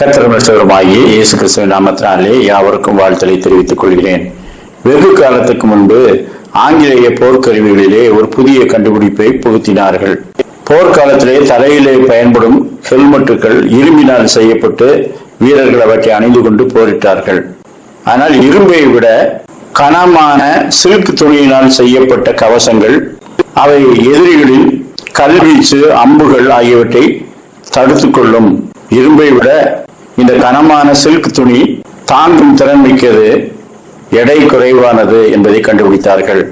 கத்திரமற்றவருமாகிய இயேசு கிறிஸ்துவின் நாமத்தினாலே யாவருக்கும் வாழ்த்தலை தெரிவித்துக் கொள்கிறேன். வெகு காலத்துக்கு முன்பு ஆங்கிலேய போர்க்கருவிகளிலே ஒரு புதிய கண்டுபிடிப்பை புகுத்தினார்கள். போர்க்காலத்திலே தலையிலே பயன்படும் ஹெல்மெட்டுகள் இரும்பினால் செய்யப்பட்டு வீரர்கள் அவற்றை அணிந்து கொண்டு போரிட்டார்கள். ஆனால் இரும்பை விட கனமான சில்க் துணியினால் செய்யப்பட்ட கவசங்கள் அவை எதிரிகளின் கல்வீச்சு அம்புகள் ஆகியவற்றை தடுத்துக்கொள்ளும் இரும்பை விட இந்த கனமான சில்க் துணி தாங்கும் திறன் மிக்கது எடை குறைவானது என்பதை கண்டுபிடித்தார்கள்.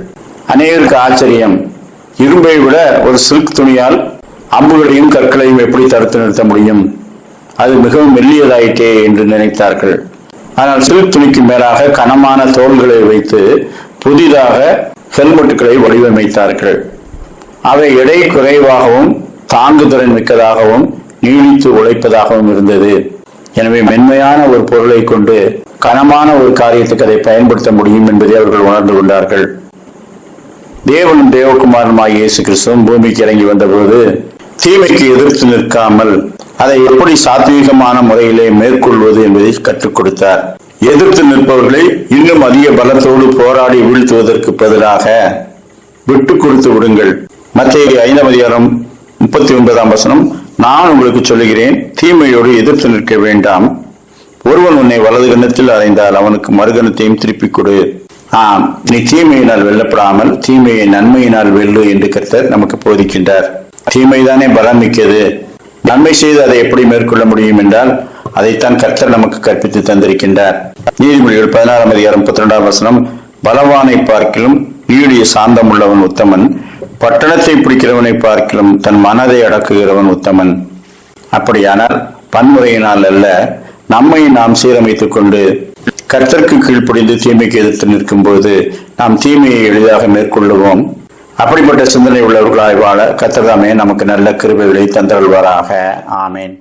அநேகருக்கு ஆச்சரியம். இரும்பை விட ஒரு சில்க் துணியால் அம்புகளையும் கற்களையும் எப்படி தடுத்து நிறுத்த முடியும்? அது மிகவும் மெல்லியதாயிட்டே என்று நினைத்தார்கள். ஆனால் சில்க் துணிக்கு மேலாக கனமான தோள்களை வைத்து புதிதாக ஹெல்மெட்டுகளை வடிவமைத்தார்கள். அவை எடை குறைவாகவும் தாங்குதிறன் மிக்கதாகவும் நீடித்து உழைப்பதாகவும் இருந்தது. எனவே மென்மையான ஒரு பொருளை கொண்டு கனமான ஒரு காரியத்துக்கு அதை பயன்படுத்த முடியும் என்பதை அவர்கள் உணர்ந்து கொண்டார்கள். தேவனும் தேவகுமாரனுமாய் இயேசு கிறிஸ்துவும் பூமிக்கு இறங்கி வந்தபோது தீமைக்கு எதிர்த்து நிற்காமல் அதை எப்படி சாத்வீகமான முறையிலே மேற்கொள்வது என்பதை கற்றுக் கொடுத்தார். எதிர்த்து நிற்பவர்களை இன்னும் அதிக பலத்தோடு போராடி வீழ்த்துவதற்கு பதிலாக விட்டு கொடுத்து விடுங்கள். மத்திய ஐந்தாம் அதிகாரம் முப்பத்தி ஒன்பதாம் வசனம் நான் உங்களுக்கு சொல்லுகிறேன் தீமையோடு எதிர்த்து நிற்க வேண்டாம். ஒருவன் உன்னை வலது கணத்தில் அறைந்தால் அவனுக்கு மறுகணத்தையும் திருப்பிக் கொடு. ஆம் நீ தீமையினால் வெல்லப்படாமல் தீமையை நன்மையினால் வெல்லு என்று கர்த்தர் நமக்கு போதிக்கின்றார். தீமைதானே பலம் மிக்கது. நன்மை செய்து அதை எப்படி மேற்கொள்ள முடியும் என்றால் அதைத்தான் கர்த்தர் நமக்கு கற்பித்து தந்திருக்கின்றார். நீதிமொழிகள் பதினாறாம் அதிகாரம் முப்பத்தி ரெண்டாம் வசனம் பலவானை பார்க்கிலும் நீடிய சாந்தம் உள்ளவன் உத்தமன். பட்டணத்தை பிடிக்கிறவனை பார்க்கிலும் தன் மனதை அடக்குகிறவன் உத்தமன். அப்படியானால் பன்முறையினால் அல்ல நம்மை நாம் சீரமைத்துக் கொண்டு கர்த்தர்க்கு கீழ்ப்படிந்து தீமைக்கு எதிர்த்து நிற்கும் போது நாம் தீமையை எளிதாக மேற்கொள்ளுவோம். அப்படிப்பட்ட சிந்தனை உள்ளவர்களாய் வாழ கத்தர்தாமே நமக்கு நல்ல கிருபைகளை தந்தருள்வாராக. ஆமேன்.